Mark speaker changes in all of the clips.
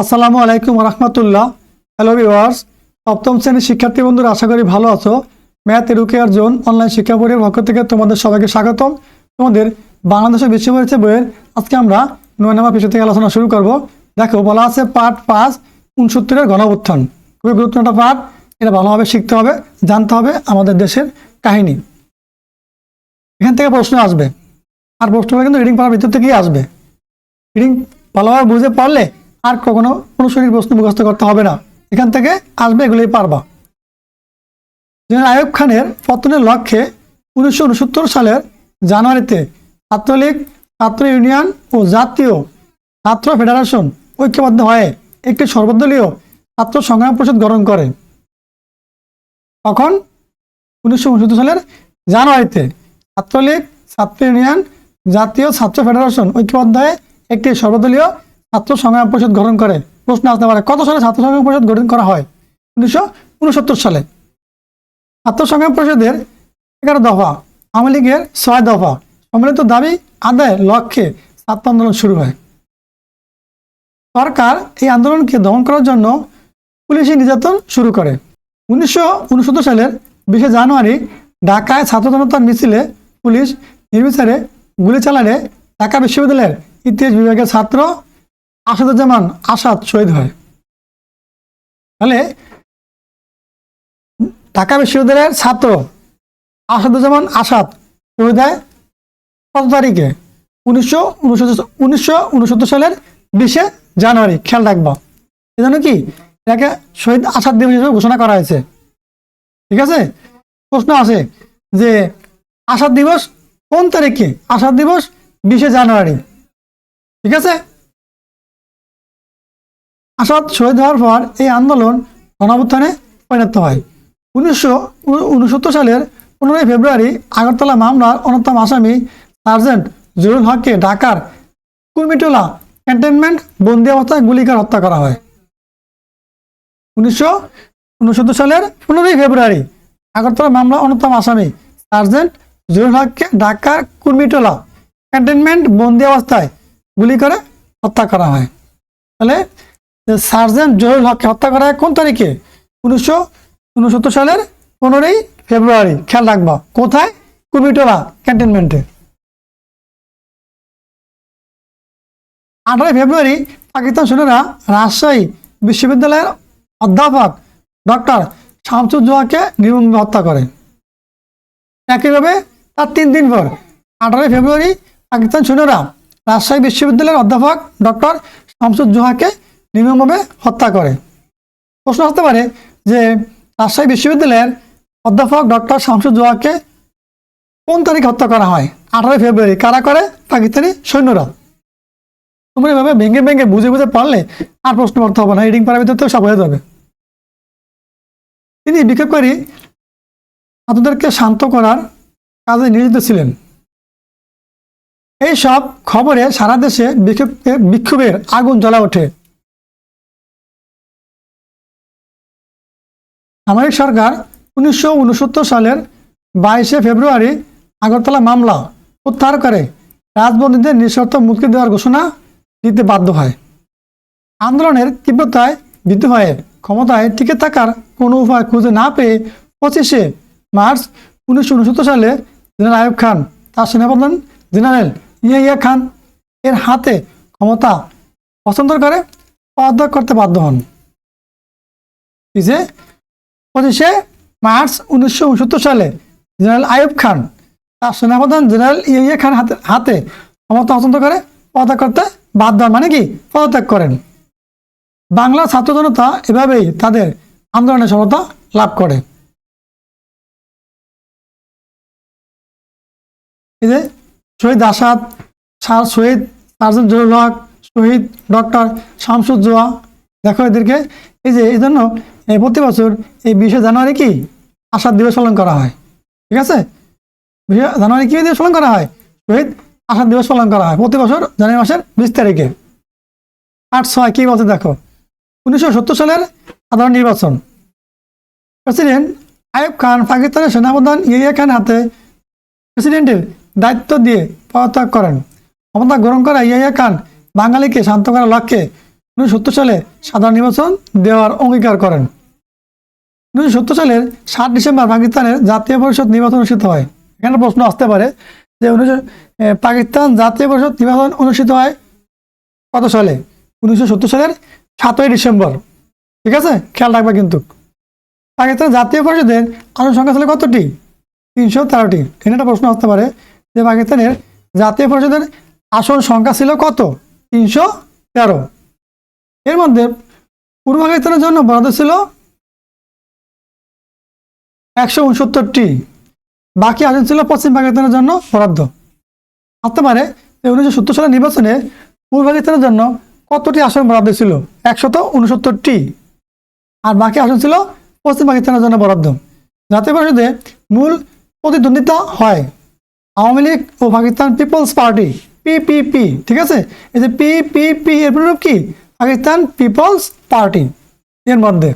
Speaker 1: আসসালামু আলাইকুম রহমতুল্লাহ। Hello viewers সপ্তম শ্রেণির শিক্ষার্থী বন্ধুরা, আশা করি ভালো আছো। ম্যাথ এডুকেয়ার জোন অনলাইন শিক্ষা বোর্ডের পক্ষ থেকে তোমাদের সবাইকে স্বাগতম। তোমাদের বাংলাদেশের বিশ্ব পরিচয় বইয়ের। আজকে আমরা নয় নম্বর বিষয় থেকে আলোচনা শুরু করব। দেখো, বলা আছে পাঠ পাঁচ, উনসত্তরের গণউত্থান খুবই গুরুত্বপূর্ণ পাঠ। এটা ভালোভাবে শিখতে হবে, জানতে হবে আমাদের দেশের কাহিনী। এখান থেকে প্রশ্ন আসবে। আর প্রশ্নগুলো কিন্তু রিডিং পড়ার ভিতর থেকেই আসবে। রিডিং ভালোভাবে বুঝে পারলে আর কখনো কোনো শ্রেণির প্রশ্ন মুখস্থ করতে হবে না। এখান থেকে আসবে এগুলোই পারবা। জেনারেল আয়ুব খানের পতনের লক্ষ্যে উনিশশো উনসত্তর সালের জানুয়ারিতে ছাত্রলীগ ছাত্র ইউনিয়ন ও জাতীয় ছাত্র ফেডারেশন ঐক্যবদ্ধ হয়ে একটি সর্বদলীয় ছাত্র সংগ্রাম পরিষদ গঠন করে। তখন উনিশশো উনসত্তর সালের জানুয়ারিতে ছাত্রলীগ, ছাত্র ইউনিয়ন, জাতীয় ছাত্র ফেডারেশন ঐক্যবদ্ধ হয়ে একটি সর্বদলীয় ছাত্র সংগ্রাম পরিষদ গঠন করে। প্রশ্ন আসতে পারে, কত সালে ছাত্র সংগ্রাম পরিষদ গঠন করা হয়? উনিশশো উনসত্তর সালে। ছাত্র সংগ্রাম পরিষদের এগারো দফা, আওয়ামী লীগের ছয় দফা। সম্মিলিত দাবি আদায়ের লক্ষ্যে ছাত্র আন্দোলন শুরু হয়। সরকার এই আন্দোলনকে দমন করার জন্য পুলিশি নির্যাতন শুরু করে। উনিশশো উনসত্তর সালের বিশে জানুয়ারি ঢাকায় ছাত্র জনতার মিছিলে পুলিশ নির্বিচারে গুলি চালালে ঢাকা বিশ্ববিদ্যালয়ের ইতিহাস বিভাগের ছাত্র আসাদুজ্জামান আসাদ শহীদ হয়। তাহলে ঢাকা বিশ্ববিদ্যালয়ের ছাত্র আসাদুজ্জামান আসাদ শহীদ হয় কত তারিখে? উনিশশো সালের বিশে জানুয়ারি, খেয়াল রাখব। এজন্য কি? এটাকে শহীদ আসাদ দিবস হিসেবে ঘোষণা করা হয়েছে। ঠিক আছে? প্রশ্ন আছে যে আসাদ দিবস কোন তারিখে? আসাদ দিবস বিশে জানুয়ারি। ঠিক আছে? আসাদ শহীদ হওয়ার পর এই আন্দোলন গণঅভ্যুত্থানে পরিণত হয়। উনিশশো উনসত্তর সালের পনেরোই ফেব্রুয়ারি আগরতলা মামলার অন্যতম আসামি সার্জেন্ট জহুরুল হককে ঢাকার কুর্মিটোলা ক্যান্টনমেন্ট বন্দি অবস্থায় গুলিকার হত্যা করা হয়। উনিশশো উনসত্তর সালের পনেরোই ফেব্রুয়ারি আগরতলা মামলা অন্যতম আসামি সার্জেন্ট জহুরুল হককে ঢাকার কুর্মিটোলা ক্যান্টনমেন্ট বন্দি অবস্থায় গুলি করে হত্যা করা হয়। তাহলে সার্জেন্ট জহুরুল হককে হত্যা করা হয় কোন তারিখে? উনিশশো উনসত্তর সালের পনেরোই ফেব্রুয়ারি। খেয়াল রাখবা, কোথায়? কুর্মিটোলা ক্যান্টনমেন্টে। আঠারোই ফেব্রুয়ারি পাকিস্তান সৈন্যরা রাজশাহী বিশ্ববিদ্যালয়ের অধ্যাপক ডক্টর শামসুজ্জোহাকে নির্মমভাবে হত্যা করে। একইভাবে তার তিন দিন পর আঠারোই ফেব্রুয়ারি পাকিস্তান সৈন্যরা রাজশাহী বিশ্ববিদ্যালয়ের অধ্যাপক ডক্টর শামসুজ্জোহাকে নির্মমভাবে হত্যা করে। প্রশ্ন আসতে পারে যে রাজশাহী বিশ্ববিদ্যালয়ের অধ্যাপক ডক্টর শামসুজ্জোহাকে কোন তারিখ হত্যা করা হয়? আঠারোই ফেব্রুয়ারি কারা করে? পাকিস্তানি সৈন্যরা। তোমরা এভাবে ভেঙে ভেঙে বুঝে বুঝে পারলে আর প্রশ্ন করতে হবে না রিডিং পারার ভিতরে সব হয়ে যাবে। তিনি বিক্ষোভকারী ছাত্রদেরকে শান্ত করার কাজে নিয়োজিত ছিলেন। এই সব খবরে সারা দেশে বিক্ষোভের আগুন জ্বলা ওঠে। সামরিক সরকার উনিশশো উনসত্তর সালের বাইশে ফেব্রুয়ারি আগরতলা মামলা প্রত্যাহার করে রাজবন্দীদের নিঃশর্ত মুক্তি দেওয়ার ঘোষণা দিতে বাধ্য হয়। আন্দোলনের তীব্রতায় ভীত হয়ে ক্ষমতায় টিকে থাকার কোনো উপায় খুঁজে না পেয়ে পঁচিশে মার্চ উনিশশো উনসত্তর সালে জেনারেল আয়ুব খান, তার সেনাপ্রধান জেনারেল ইয়াহিয়া খান এর হাতে ক্ষমতা হস্তান্তর করে, পদত্যাগ করতে বাধ্য হন। যে পঁচিশে মার্চ উনিশশো উনসত্তর সালে জেনারেল আয়ুব খান, তার সেনাপ্রধান জেনারেল ইয়াহিয়া খান হাতে হাতে ক্ষমতা হস্তান্তর করে, পদত্যাগ করতে বাধ্য মানে কি? পদত্যাগ করেন। বাংলা ছাত্র জনতা এভাবেই তাদের আন্দোলনের সফলতা লাভ করে। এই যে শহীদ আসাদ সার শহীদ সার্জন জহুরুল হক, শহীদ ডক্টর শামসুজ্জোয়া, দেখো এদেরকে এই যে, এই জন্য, এই প্রতি বছর এই বিশে জানুয়ারি কি? আসাদ দিবস পালন করা হয়। ঠিক আছে? বিশে জানুয়ারি কি দিবস পালন করা হয়? শহীদ আসাদ দিবস পালন করা হয় প্রতি বছর জানুয়ারি মাসের বিশ তারিখে। আট ছয় কি বলছে দেখো? উনিশশো সত্তর সালের সাধারণ নির্বাচন। প্রেসিডেন্ট আয়ুব খান পাকিস্তানের সেনাপ্রধান ইয়া খান হাতে প্রেসিডেন্টের দায়িত্ব দিয়ে পদত্যাগ করেন। ক্ষমতা গ্রহণ করা ইয়া খান বাঙালিকে শান্ত করার লক্ষ্যে উনিশশো সত্তর সালে সাধারণ নির্বাচন দেওয়ার অঙ্গীকার করেন। উনিশশো সত্তর সালের সাত ডিসেম্বর পাকিস্তানের জাতীয় পরিষদ নির্বাচন অনুষ্ঠিত হয়। এখানে প্রশ্ন আসতে পারে যে উনিশশো পাকিস্তান জাতীয় পরিষদ নির্বাচন অনুষ্ঠিত হয় কত সালে? উনিশশো সত্তর সালের সাতই ডিসেম্বর। ঠিক আছে? খেয়াল রাখবে কিন্তু। পাকিস্তান জাতীয় পরিষদের সংখ্যা ছিল কতটি? তিনশো তেরোটি। এখানে একটা প্রশ্ন আসতে পারে যে পাকিস্তানের জাতীয় পরিষদের আসন সংখ্যা ছিল কত? তিনশো তেরো। এর মধ্যে পূর্ব পাকিস্তানের জন্য বরাদ্দ ছিল একশো উনসত্তরটি, বাকি আসন ছিল পশ্চিম পাকিস্তানের জন্য বরাদ্দ। আসতে পারে উনিশশো সত্তর সালের নির্বাচনে পূর্ব পাকিস্তানের জন্য কতটি আসন বরাদ্দ ছিল? একশত উনসত্তরটি। আর বাকি আসন ছিল পশ্চিম পাকিস্তানের জন্য বরাদ্দ। জাতীয় পরিষদে মূল প্রতিদ্বন্দ্বিতা হয় আওয়ামী লীগ ও পাকিস্তান পিপলস পার্টি, পিপিপি, ঠিক আছে? এই যে পিপিপি এর প্ররূপ কি? পাকিস্তান পিপলস পার্টি এর মধ্যে।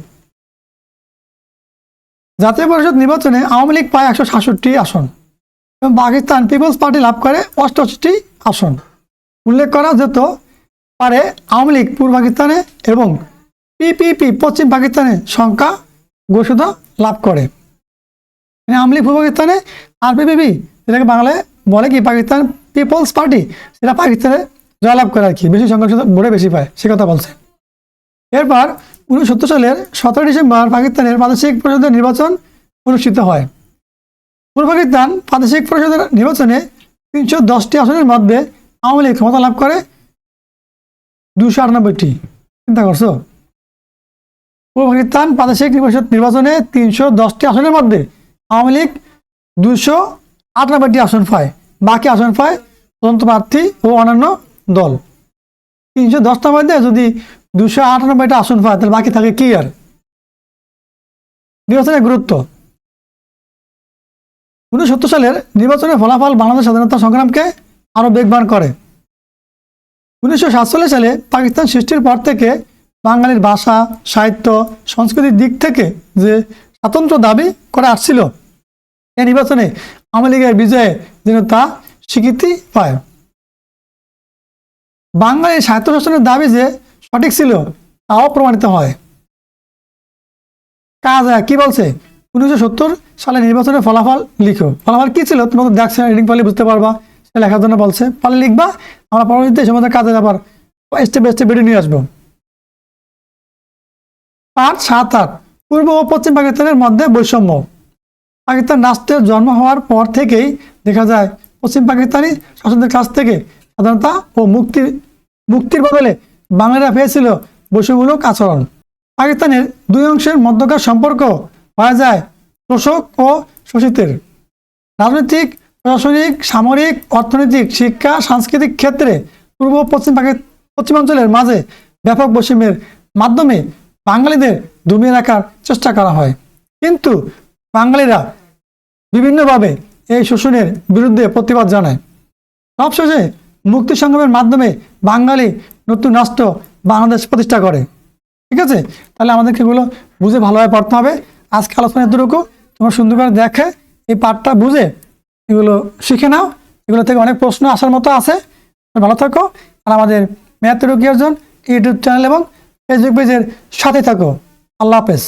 Speaker 1: জাতীয় পরিষদ নির্বাচনে আওয়ামী লীগ পায় একশো সাতষট্টি আসন এবং পাকিস্তান পিপলস পার্টি লাভ করে অষ্টআশিটি আসন। উল্লেখ করা যেত, পারে আওয়ামী লীগ পূর্ব পাকিস্তানে এবং পিপিপি পশ্চিম পাকিস্তানে সংখ্যা ঘোষণা লাভ করে। আওয়ামী লীগ পূর্ব পাকিস্তানে আর পিপিপি যেটাকে বাংলায় বলে কি পাকিস্তান পিপলস পার্টি, সেটা পাকিস্তানে জয়লাভ করে আর কি, বেশি সংখ্যক ভোটে বেশি পায়, সে কথা বলছে। এরপর উনিশশো সত্তর সালের সতেরো ডিসেম্বর পাকিস্তানের প্রাদেশিক পরিষদের নির্বাচন অনুষ্ঠিত হয়। পূর্ব পাকিস্তান প্রাদেশিক পরিষদের নির্বাচনে তিনশো দশটি আসনের মধ্যে আওয়ামী লীগ ক্ষমতা লাভ করে দুশো আটানব্বইটি। চিন্তা করছ? পূর্ব পাকিস্তান প্রাদেশিক পরিষদ নির্বাচনে তিনশো দশটি আসনের মধ্যে আওয়ামী লীগ দুশো আটানব্বইটি আসন পায়, বাকি আসন পায় তদন্ত প্রার্থী ও অন্যান্য দল। তিনশো দশটার মধ্যে যদি দুশো আটানব্বইটা আসন পায়, তাহলে বাকি থাকে কি আর নির্বাচনের গুরুত্ব। উনিশশো সত্তর সালের নির্বাচনের ফলাফল বাংলাদেশ স্বাধীনতা সংগ্রামকে আরও বেগবান করে। উনিশশো সাতচল্লিশ সালে পাকিস্তান সৃষ্টির পর থেকে বাঙালির ভাষা, সাহিত্য, সংস্কৃতির দিক থেকে যে স্বাতন্ত্র দাবি করে আসছিল এই নির্বাচনে আওয়ামী লীগের বিজয়ে যেন তা স্বীকৃতি পায়। বাঙালির সাহিত্য শাসনের দাবি যে সঠিক ছিল, তাও প্রমাণিত হয়। কাজ কি বলছে? উনিশশো সত্তর সালে নির্বাচনের ফলাফল লিখো। ফলাফল কি ছিল? তোমরা তো দেখছ রিডিং পারলে বুঝতে পারবা। সে লেখার জন্য বলছে। পারলে লিখবা, আমরা পরবর্তীতে সে মধ্যে কাজের আবার স্টেপ বাই স্টেপ নিয়ে আসব। পাঁচ সাত আট, পূর্ব ও পশ্চিম পাকিস্তানের মধ্যে বৈষম্য। পাকিস্তান রাষ্ট্রের জন্ম হওয়ার পর থেকেই দেখা যায়, পশ্চিম পাকিস্তানি শাসকদের কাছ থেকে স্বাধীনতা ও মুক্তির মুক্তির বদলে বাঙালিরা পেয়েছিল বৈষম্যমূলক আচরণ। পাকিস্তানের দুই অংশের মধ্যকার সম্পর্ক হয়ে যায় শোষক ও শোষিতের। রাজনৈতিক, প্রশাসনিক, সামরিক, অর্থনৈতিক, শিক্ষা, সাংস্কৃতিক ক্ষেত্রে পূর্ব পশ্চিম পশ্চিমাঞ্চলের মাঝে ব্যাপক বৈষম্যের মাধ্যমে বাঙালিদের দমিয়ে রাখার চেষ্টা করা হয়। কিন্তু বাঙালিরা বিভিন্নভাবে এই শোষণের বিরুদ্ধে প্রতিবাদ জানায়। সবশেষে মুক্তি সংগ্রামের মাধ্যমে বাঙালি নতুন রাষ্ট্র বাংলাদেশ প্রতিষ্ঠা করে। ঠিক আছে? তাহলে আমাদেরকে এগুলো বুঝে ভালোভাবে পড়তে হবে। আজকে আলোচনা এতটুকু। তোমরা সুন্দর করে দেখে এই পাঠটা বুঝে এগুলো শিখে নাও। এগুলো থেকে অনেক প্রশ্ন আসার মতো আছে। ভালো থাকো। আর আমাদের ম্যাথ রুকিয়ার্জন ইউটিউব চ্যানেল এবং ফেসবুক পেজের সাথে থাকো। আল্লাহ হাফেজ।